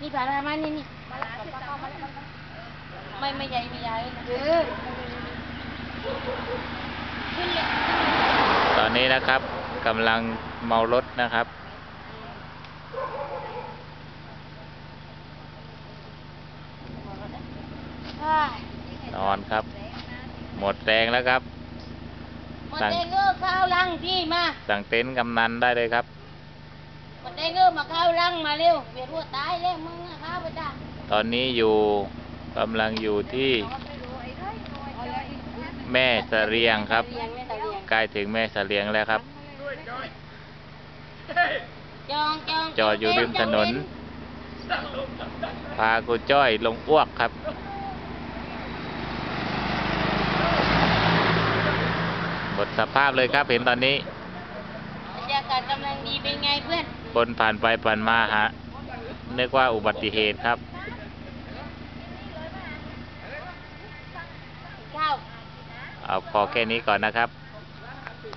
นี่ผ่านมานี่นี่ไม่ไม่ใหญ่ไม่ใหญ่นะเออขึ้นเลยตอนนี้นะครับกำลังเมารถนะครับอ่านอนครับ หมดแรงแล้วครับหมดแดงเออข้าวลังพี่มา สั่งเต็นท์กำนันได้เลยครับหมดแด งเออมาข้าวลังมาเร็วเวียนหัวตายแล้วมึงอะข้าวไปจ้าตอนนี้อยู่กำลังอยู่ที่แม่เสรียงครับเรียงไม่ตะเรียงใกล้ถึงแม่เสรียงแล้วครับจองจองจอดอยู่ริมถนน พากูจ้อยลงอ้วกครับหมดสภาพเลยครับเห็นตอนนี้บรรยากาศกำลังดีเป็นไงเพื่อน คนผ่านไปผ่านมาฮะนึกว่าอุบัติเหตุครับข้าวเอาพอแค่นี้ก่อนนะครับ